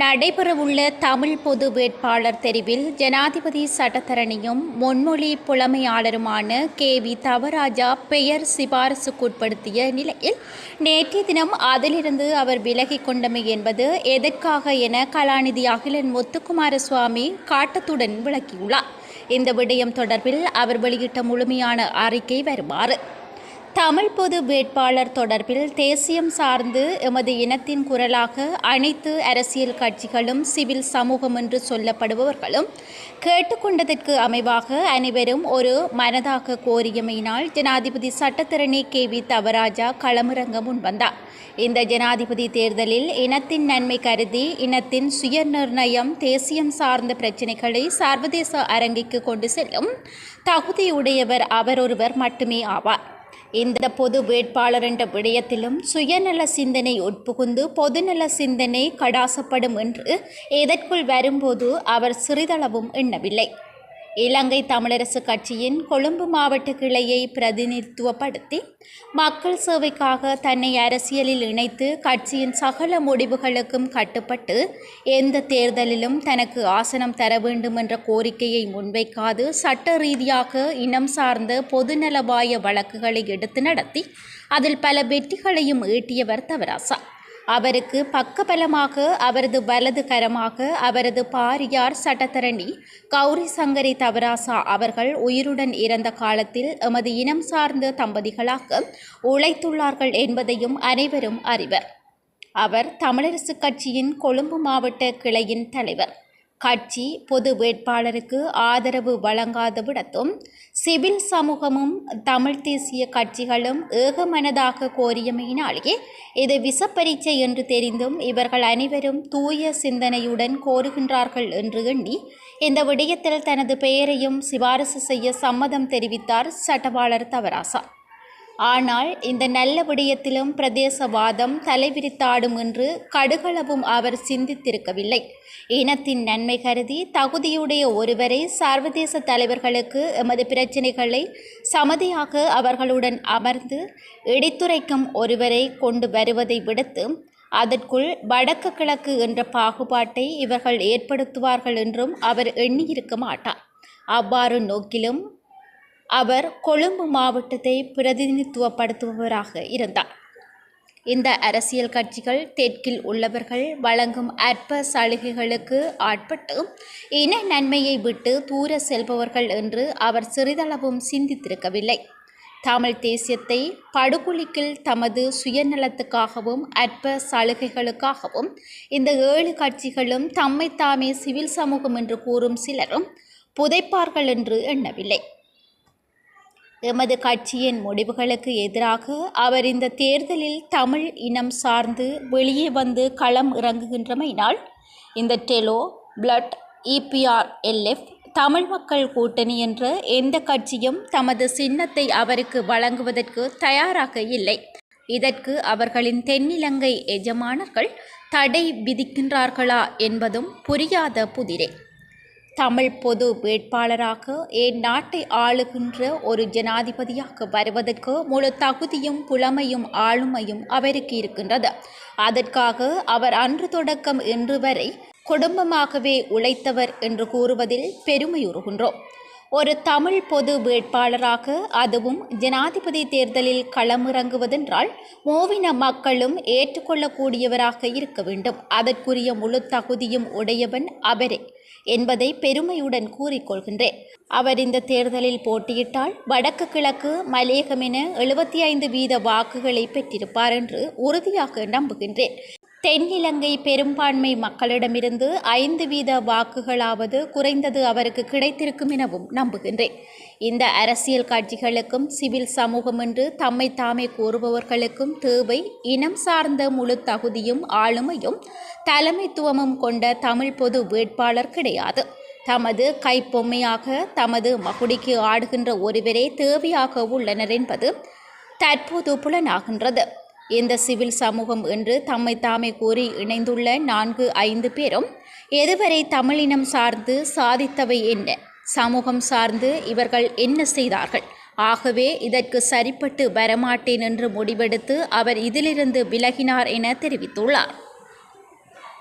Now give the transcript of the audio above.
நடைபெறவுள்ள தமிழ் பொது வேட்பாளர் தெரிவில் ஜனாதிபதி சட்டத்தரணியும் முன்மொழி புலமையாளருமான கே வி தவராஜா பெயர் சிபாரசுக்குட்படுத்திய நிலையில் நேற்றைய தினம் அதிலிருந்து அவர் விலகி கொண்டமை என்பது எதற்காக என கலாநிதி அகிலன் முத்துக்குமார சுவாமி காட்டத்துடன் விளக்கியுள்ளார். இந்த விடயம் தொடர்பில் அவர் வெளியிட்ட முழுமையான அறிக்கை வருமாறு. தமிழ் பொது வேட்பாளர் தொடர்பில் தேசியம் சார்ந்து எமது இனத்தின் குரலாக அனைத்து அரசியல் கட்சிகளும் சிவில் சமூகம் என்று சொல்லப்படுபவர்களும் கேட்டுக்கொண்டதற்கு அமைவாக அனைவரும் ஒரு மனதாக கோரியமையினால் ஜனாதிபதி சட்டத்திரணி கே வி தவராஜா களமிறங்க முன்வந்தார். இந்த ஜனாதிபதி தேர்தலில் இனத்தின் நன்மை கருதி இனத்தின் சுயநிர்ணயம் தேசியம் சார்ந்த பிரச்சினைகளை சர்வதேச அரங்கிற்கு கொண்டு செல்லும் தகுதியுடையவர் அவரொருவர் மட்டுமே ஆவார். இந்த பொது வேட்பாளர் என்ற விடயத்திலும் சுயநல சிந்தனை உட்புகுந்து பொதுநல சிந்தனை கடாசப்படும் என்று எதற்குள் வரும்போது அவர் சிறிதளவும் எண்ணவில்லை. இலங்கை தமிழரசு கட்சியின் கொழும்பு மாவட்ட கிளையை பிரதிநிதித்துவப்படுத்தி மக்கள் சேவைக்காக தன்னை அரசியலில் இணைத்து கட்சியின் சகல முடிவுகளுக்கும் கட்டுப்பட்டு எந்த தேர்தலிலும் தனக்கு ஆசனம் தர வேண்டும் என்ற கோரிக்கையை முன்வைக்காது சட்ட ரீதியாக இனம் சார்ந்த பொதுநலவாய வழக்குகளை எடுத்து நடத்தி அதில் பல வெற்றிகளையும் ஈட்டியவர் தவராசா. அவருக்கு பக்கபலமாக அவரது வலது கரமாக அவரது பாரியார் சட்டத்தரணி கௌரி சங்கரி தவராசா அவர்கள் உயிருடன் இறந்த காலத்தில் எமது இனம் சார்ந்த தம்பதிகளாக உழைத்துள்ளார்கள் என்பதையும் அனைவரும் அறிவர். அவர் தமிழரசுக் கட்சியின் கொழும்பு மாவட்ட கிளையின் தலைவர். கட்சி பொது வேட்பாளருக்கு ஆதரவு வழங்காத விடத்தும் சிவில் சமூகமும் தமிழ் தேசிய கட்சிகளும் ஏகமனதாக கோரியமையினாலேயே இது விசப்பரீட்சை என்று தெரிந்தும் இவர்கள் அனைவரும் தூய சிந்தனையுடன் கோருகின்றார்கள் என்று எண்ணி இந்த விடயத்தில் தனது பெயரையும் சிபாரசு செய்ய சம்மதம் தெரிவித்தார் சட்டவாளர் தவராசா. ஆனால் இந்த நல்ல விடயத்திலும் பிரதேசவாதம் தலைவிரித்தாடும் என்று கடுகளவும் அவர் சிந்தித்திருக்கவில்லை. இனத்தின் நன்மை கருதி தகுதியுடைய ஒருவரை சர்வதேச தலைவர்களுக்கு எமது பிரச்சினைகளை சமதியாக அவர்களுடன் அமர்ந்து இடித்துரைக்கும் ஒருவரை கொண்டு வருவதை விடுத்து அதற்குள் வடக்கு கிழக்கு என்ற பாகுபாட்டை இவர்கள் ஏற்படுத்துவார்கள் என்றும் அவர் எண்ணியிருக்க மாட்டார். அவ்வாறு நோக்கிலும் அவர் கொழும்பு மாவட்டத்தை பிரதிநிதித்துவப்படுத்துபவராக இருந்தார். இந்த அரசியல் கட்சிகள் தெற்கில் உள்ளவர்கள் வழங்கும் அற்ப சலுகைகளுக்கு ஆட்பட்டு இன நன்மையை விட்டு தூர செல்பவர்கள் என்று அவர் சிறிதளவும் சிந்தித்திருக்கவில்லை. தமிழ் தேசியத்தை படுகொலிக்கில் தமது சுயநலத்துக்காகவும் அற்ப சலுகைகளுக்காகவும் இந்த ஏழு கட்சிகளும் தம்மை தாமே சிவில் சமூகம் என்று கூறும் சிலரும் புதைப்பார்கள் என்று எண்ணவில்லை. எமது கட்சியின் முடிவுகளுக்கு எதிராக அவர் இந்த தேர்தலில் தமிழ் இனம் சார்ந்து வெளியே வந்து களம் இறங்குகின்றமையினால் இந்த டெலோ பிளட் இபிஆர்எல்எஃப் தமிழ் மக்கள் கூட்டணி என்ற எந்த கட்சியும் தமது சின்னத்தை அவருக்கு வழங்குவதற்கு தயாராக இல்லை. இதற்கு அவர்களின் தென்னிலங்கை எஜமானர்கள் தடை விதிக்கின்றார்களா என்பதும் புரியாத புதிரே. தமிழ் பொது வேட்பாளராக என் நாட்டை ஆளுகின்ற ஒரு ஜனாதிபதியாக வருவதற்கு முழு தகுதியும் புலமையும் ஆளுமையும் அவருக்கு இருக்கின்றது. அதற்காக அவர் அன்று தொடக்கம் இன்று வரை குடும்பமாகவே உழைத்தவர் என்று கூறுவதில் பெருமையுறுகின்றோம் ஒரு தமிழ் பொது வேட்பாளராக அதுவும் ஜனாதிபதி தேர்தலில் களமிறங்குவதென்றால் மூவின மக்களும் ஏற்றுக்கொள்ளக்கூடியவராக இருக்க வேண்டும். அதற்குரிய முழு தகுதியும் உடையவன் அவரே என்பதை பெருமையுடன் கூறிக்கொள்கின்றேன் அவர் இந்த தேர்தலில் போட்டியிட்டால் வடக்கு கிழக்கு மலையகம் என எழுபத்தி ஐந்து வீத வாக்குகளை பெற்றிருப்பார் என்று உறுதியாக நம்புகின்றேன். தென்னிலங்கை பெரும்பான்மை மக்களிடமிருந்து ஐந்து வீத வாக்குகளாவது குறைந்தது அவருக்கு கிடைத்திருக்கும் எனவும் நம்புகின்றேன். இந்த அரசியல் கட்சிகளுக்கும் சிவில் சமூகம் என்று தம்மை தாமே கூறுபவர்களுக்கும் தேவை இனம் சார்ந்த முழு தகுதியும் ஆளுமையும் தலைமைத்துவமும் கொண்ட தமிழ் பொது வேட்பாளர் கிடையாது. தமது கைப்பொம்மையாக தமது மகுடிக்கு ஆடுகின்ற ஒருவரே தேவையாக உள்ளனர் என்பது தற்போது புலனாகின்றது. இந்த சிவில் சமூகம் என்று தம்மை தாமே கூறி இணைந்துள்ள நான்கு ஐந்து பேரும் எதுவரை தமிழினம் சார்ந்து சாதித்தவை என்ன? சமூகம் சார்ந்து இவர்கள் என்ன செய்தார்கள்? ஆகவே இதற்கு சரிப்பட்டு வரமாட்டேன் என்று முடிவெடுத்து அவர் இதிலிருந்து விலகினார் என தெரிவித்துள்ளார்.